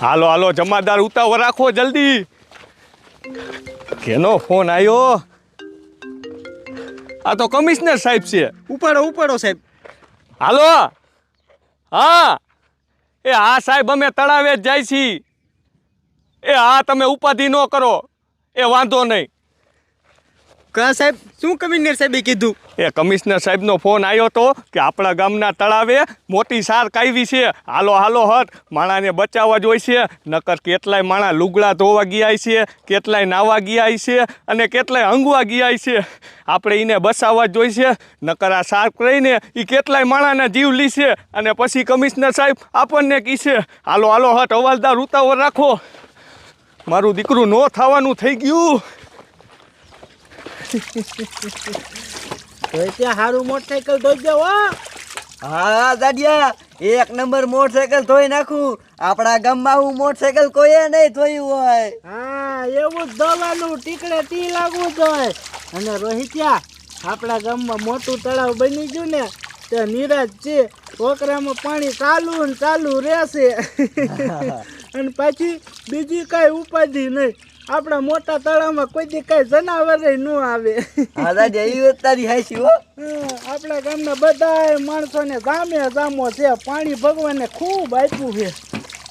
હાલો હાલો જમાદાર ઉતાવળ રાખો જલ્દી. કેનો ફોન આવ્યો આ તો કમિશનર સાહેબ છે. ઉપાડો ઉપાડો સાહેબ. હાલો. હા. એ હા સાહેબ અમે તળાવે જ જાય છીએ એ હા તમે ઉપાધિ ન કરો. એ વાંધો નહીં. કા સાહેબ, શું કમિશનર સાહેબે કીધું? એ કમિશનર સાહેબનો ફોન આવ્યો હતો કે આપણા ગામના તળાવે મોટી સાર કાવી છે. હાલો હાલો, હટ. માણાને બચાવવા જોઈ છે. નકર કેટલાય માણા લુગડા ધોવા ગયા છે, કેટલાય નાવા ગયા છે અને કેટલાય હંગવા ગયા છે. આપણે એને બચાવવા જોઈ છે. નકર આ સાર કરીને એ કેટલાય માણાના જીવ લીશે અને પછી કમિશનર સાહેબ આપણને કહેશે હાલો હાલો, હટ. હવાલદાર ઉતાવળ રાખો. મારું દીકરું ન થવાનું થઈ ગયું. તો ધોઈ નાખું. આપણા ગામમાં મોટરસાઇકલ કોઈએ નહીં ધોયું હોય. ટીકડે ટી લાગવું જોઈએ અને રોહિત્યા આપણા ગામમાં મોટું તળાવ બની ગયું ને તે નીરજ છે ઓકરામાં પાણી ચાલુ ને ચાલુ રહેશે. અને પછી બીજી કાંઈ ઉપાધિ નહીં. આપણા મોટા તળાવમાં કોઈ દી કઈ જનાવર ન આવે. આપણા ગામના બધા માણસોને ગામે ગામો છે. પાણી ભગવાનને ખૂબ આપ્યું છે.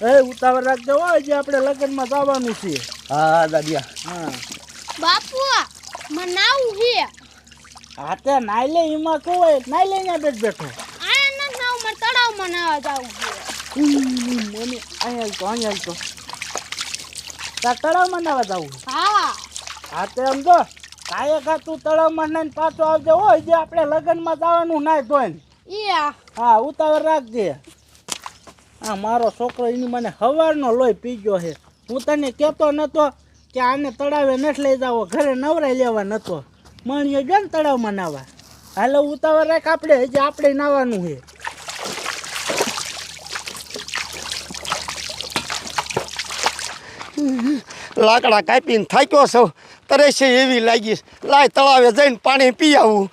હે ઉતાવળ રાખજો આજે આપણે લગ્નમાં જવાનું છે. હા દાદિયા. હા. બાપુ મનાવું છે. હા તે નાઈ લે એમાં કોઈ નાઈ લે ને બેઠ બેઠો. આ ન નાવ મર તળાવમાં નાવા જાવું છે. અહીંયા તો અહીંયા તો તળાવમાં નાવા જવું હા. હા તે સમજો કાંઈ કા તું તળાવમાં નાઈને પાછો આવજે હોય જે આપણે લગ્નમાં જવાનું નાય ધોઈને. હા ઉતાવળ રાખજે. હા મારો છોકરો એની મને હવારનો લોહી પી ગયો છે. હું તને કહેતો નતો કે આને તળાવે નથી લઈ જાવો ઘરે નવરાઈ લેવા નતો. માણીએ ગયો ને તળાવમાં નાવા. હાલો ઉતાવળ રાખ આપણે હજી આપણે નાવાનું છે. લાકડા કાપીને થાક્યો છો. તરે છે એવી લાગીશ લાય તળાવે જઈને પાણી પી આવું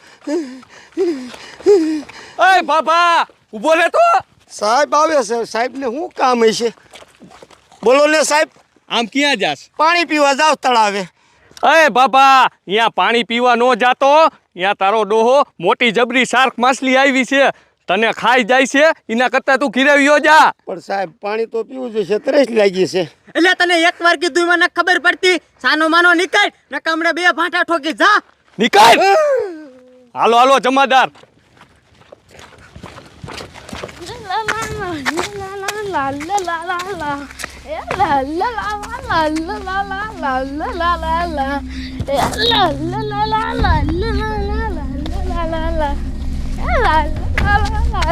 અય બાપા ઊભો રે તો. સાહેબ આવે છે. સાહેબને શું કામ હશે બોલો ને સાહેબ. આમ ક્યાં જાશ? પાણી પીવા જાવ તળાવે. અય બાપા અહીંયા પાણી પીવા ન જાતો. ત્યાં તારો ડોહો મોટી જબરી શાર્ક માછલી આવી છે. તને ખાઈ જાય છે એના કરતા તું ઘીરે જા પણ સાહેબ પાણી તો પીવું જોઈએ ત્રેસ લાગી છે એટલે તને એક વાર કીધું મને ખબર પડતી સાનો માનો નીકળ નકમડે બે ફાંટા ઠોકી જા નીકળ હાલો હાલો જમાદાર લા la લા લા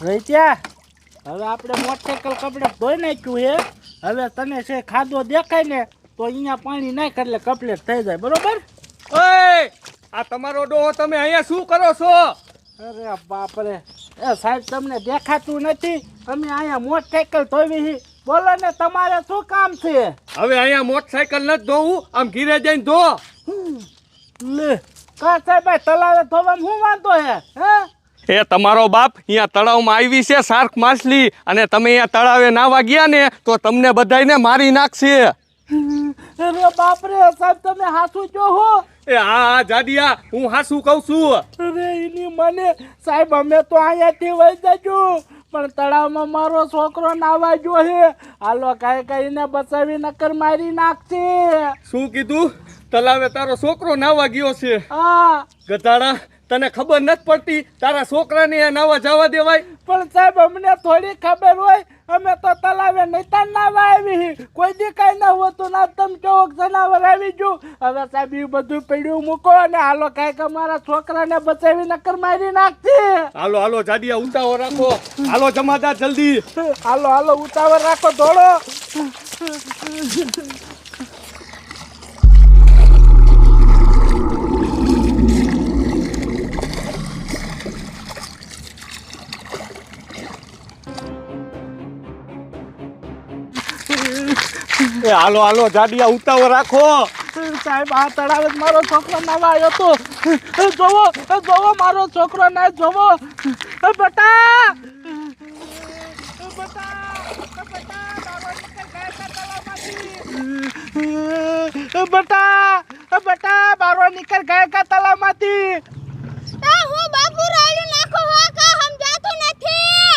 ત્યાં હવે આપણે મોટરસાઇકલ કપડે ધોઈ નાખ્યું હે હવે તને છે ખાધો દેખાય ને તો અહીંયા પાણી નાખ એટલે કપલેટ થઈ જાય. બરોબર? ઓય! આ તમારો ડોહો તમે અહીંયા શું કરો છો? અરે બાપરે. એ સાહેબ તમને દેખાતું નથી. અમે અહીંયા મોટરસાઇકલ ધોવી છે. બોલો ને તમારે શું કામ છે? હવે અહીંયા મોટરસાઇકલ નથી ધોવું આમ ઘીરે જઈને ધો. લે. કા સાહેબ તલાવે ધોવામાં શું વાંધો હે હે? એ તમારો બાપ અહીંયા તળાવમાં આવી છે શાર્ક માછલી. અને તમે અહીંયા તળાવે નાવા ગયા ને તો તમને બધાને મારી નાખશે. અરે સાહેબ તમે હાસુ જો હો. એ હા હા હું હાસુ કહું છું. મને સાહેબ અમે તો અહીંયાથી વહી પણ તળાવમાં મારો છોકરો નાવા જો હે. હાલો કાંઈ કાંઈને બચાવી નકર મારી નાખશે. શું કીધું? તલાવે તારો છોકરો નાવા ગયો છે. હા. ગધાડા તને ખબર નથી પડતી તારા છોકરાને આ નાવા જવા દેવાય? પણ સાહેબ અમને થોડી ખબર હોય. અમે તો તલાવે નહીતા નાવા આવી. કોઈ દી કઈ ના હોતું ના તમ ચોક જનાવર આવી ગયું. હવે સાહેબ એ બધું પડ્યું મૂકો અને હાલો કાંઈક અમારા છોકરાને બચાવી નકર મારી નાખતી હાલો હાલો જાડિયા ઉતાવળ રાખો. હાલો જમાદાર જલ્દી. હાલો હાલો ઉતાવળ રાખો દોડો એ હાલો હાલો જાડિયા ઉતાવળ રાખો. સાહેબ આ તળાવે મારો છોકરો નાવા આવ્યો તો. એ જોવો એ જોવો મારો છોકરો ના જોવો. એ બેટા. એ બેટા બેટા તારો નીકળ ગાય કા તળાવમાંથી. એ બેટા એ બેટા બારો નીકળ ગયા કા તળાવમાંથી. આ હું બાપુ રાયડું નાખું હો કા સમજાતું નથી?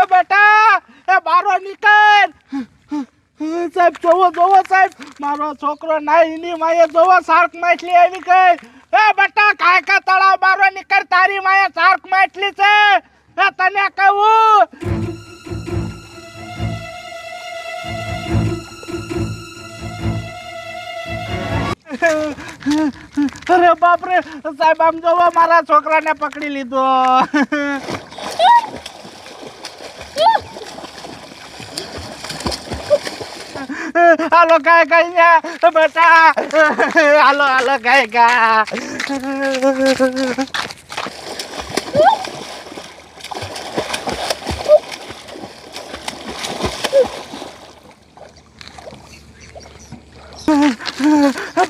એ બેટા એ બારો નીકળ. સાહેબ જોવો જોવો સાહેબ. મારો છોકરો ના એની માએ જોવો, શાર્ક માછલી આવી ગઈ. એ બેટા, કાયકા તળાવ બારો નીકળ, તારી માએ શાર્ક માછલી છે. એ તને કહું. અરે બાપરે, સાહેબ, આમ જોવો, મારા છોકરાને પકડી લીધો. હાલો કાય ગાય બેટા હાલો હાલો કાય કા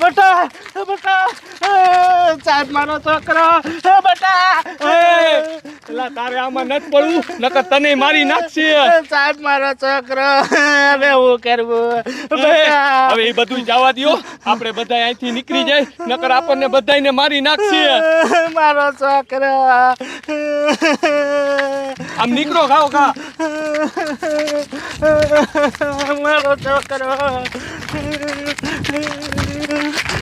બટા બટા સાહેબ મારો છોકરો. બેટા એલા તારે આમાં નથી પડવું નકર તને મારી નાખશે. સાહેબ મારો છોકરો. હવે હું કરવું? હવે એ બધું જવા દ્યો. આપણે બધા અહીંથી નીકળી જાય નકર આપણને બધાને મારી નાખશે. મારો છોકરો. આમ નીકળો ખાઓ ખા. મારો છોકરો.